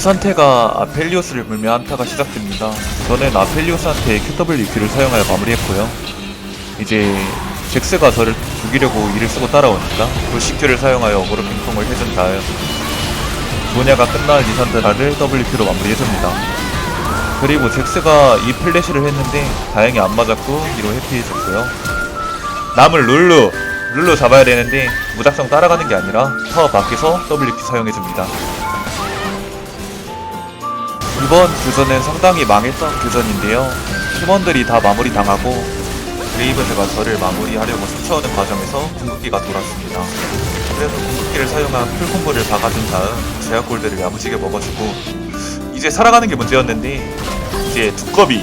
그 상태가 아펠리오스를 물며 한타가 시작됩니다. 저는 아펠리오스한테 QWQ를 사용하여 마무리했고요. 이제 잭스가 저를 죽이려고 이를 쓰고 따라오니까 불식큐를 사용하여 어그로 핑퐁을 해준 다음 도냐가 끝난 리산드라를 WQ로 마무리해줍니다. 그리고 잭스가 이 플래시를 했는데 다행히 안 맞았고 이로 해피해줬고요. 남을 룰루 룰루 잡아야 되는데 무작정 따라가는 게 아니라 타워 밖에서 WQ 사용해줍니다. 이번 교전은 상당히 망했던 교전인데요. 팀원들이 다 마무리 당하고 레이븐즈가 저를 마무리하려고 쫓아오는 과정에서 궁극기가 돌았습니다. 그래서 궁극기를 사용한 풀콤보를 박아준 다음 제약 골드를 야무지게 먹어주고 이제 살아가는 게 문제였는데 이제 두꺼비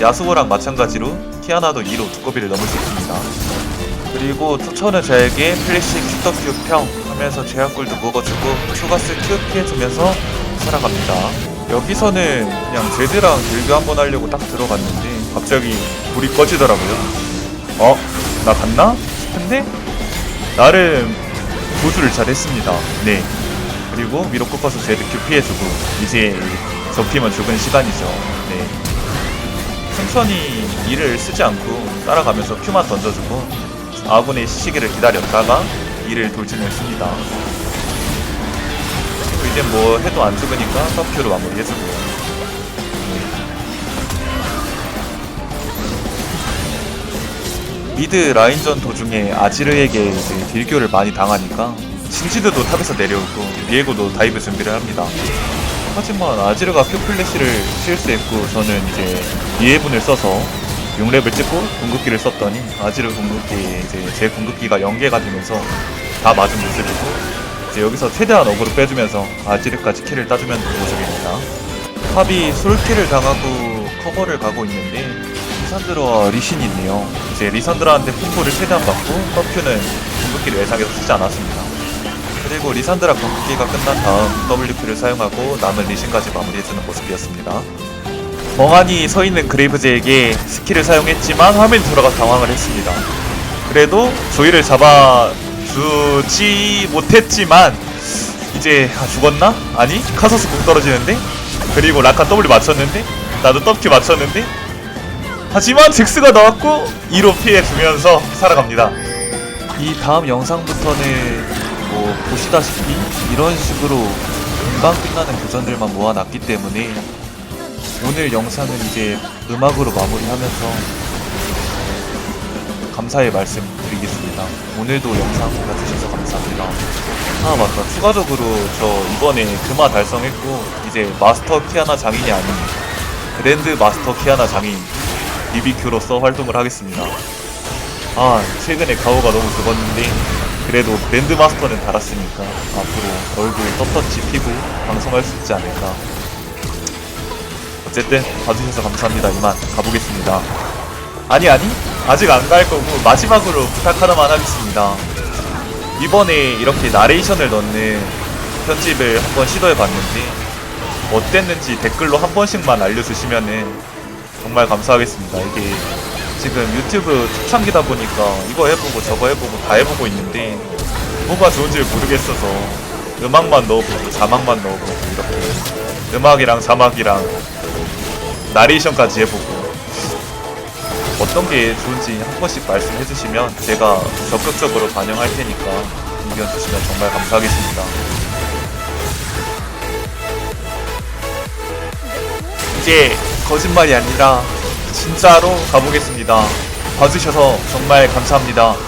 야수호랑 마찬가지로 키아나도 2로 두꺼비를 넘을 수 있습니다. 그리고 쫓아오는 저에게 플래시 큐더큐 평 하면서 제약 골드 먹어주고 추가스 큐 피 해주면서 살아갑니다. 여기서는 그냥 제드랑 딜교 한번 하려고 딱 들어갔는데 갑자기 불이 꺼지더라고요. 어? 나 갔나? 싶은데 나름 보수를 잘 했습니다. 네. 그리고 위로 꺾어서 제드 큐 피해주고 이제 적팀은 죽은 시간이죠. 네. 천천히 이를 쓰지 않고 따라가면서 큐만 던져주고 아군의 시기를 기다렸다가 이를 돌진했습니다. 뭐 해도 안 죽으니까 서큐로 마무리 해주고요. 미드 라인전 도중에 아지르에게 이제 딜교를 많이 당하니까 신지드도 탑에서 내려오고 비에고도 다이브 준비를 합니다. 하지만 아지르가 큐플래시를 실수했고 저는 이제 이해분을 써서 6렙을 찍고 궁극기를 썼더니 아지르 궁극기 이제 제 궁극기가 연계가 되면서 다 맞은 모습이고 이제 여기서 최대한 어그로 빼주면서 아지르까지 킬을 따주면 모습입니다. 탑이 솔킬을 당하고 커버를 가고 있는데 리산드라와 리신이 있네요. 이제 리산드라한테 풍부를 최대한 받고 커큐는 궁극기를 예상해서 쓰지 않았습니다. 그리고 리산드라 궁극기가 끝난 다음 WQ를 사용하고 남은 리신까지 마무리해주는 모습이었습니다. 멍하니 서 있는 그레이브즈에게 스킬을 사용했지만 화면이 돌아가 당황을 했습니다. 그래도 조이를 잡아 주지 못했지만 이제 아 죽었나? 아니 카서스 공 떨어지는데 그리고 라카 W 맞췄는데 나도 W 맞췄는데 하지만 잭스가 나왔고 2로 피해주면서 살아갑니다. 이 다음 영상부터는 뭐 보시다시피 이런 식으로 금방 끝나는 교전들만 모아놨기 때문에 오늘 영상은 이제 음악으로 마무리하면서 감사의 말씀 드리겠습니다. 오늘도 영상 봐주셔서 감사합니다. 아 맞다. 추가적으로 저 이번에 금화 달성했고 이제 마스터 키아나 장인이 아닌 그랜드 마스터 키아나 장인 BBQ로서 활동을 하겠습니다. 아 최근에 가오가 너무 죽었는데 그래도 그랜드 마스터는 달았으니까 앞으로 얼굴 떳떳이 피고 방송할 수 있지 않을까 어쨌든 봐주셔서 감사합니다. 이만 가보겠습니다. 아니 아니 아직 안 갈 거고 마지막으로 부탁 하나만 하겠습니다. 이번에 이렇게 나레이션을 넣는 편집을 한번 시도해 봤는데 어땠는지 댓글로 한 번씩만 알려주시면은 정말 감사하겠습니다. 이게 지금 유튜브 초창기다 보니까 이거 해보고 저거 해보고 다 해보고 있는데 뭐가 좋은지 모르겠어서 음악만 넣어보고 자막만 넣어보고 이렇게 음악이랑 자막이랑 나레이션까지 해보고 어떤 게 좋은지 한 번씩 말씀해 주시면 제가 적극적으로 반영할 테니까 의견 주시면 정말 감사하겠습니다. 이제 거짓말이 아니라 진짜로 가보겠습니다. 봐주셔서 정말 감사합니다.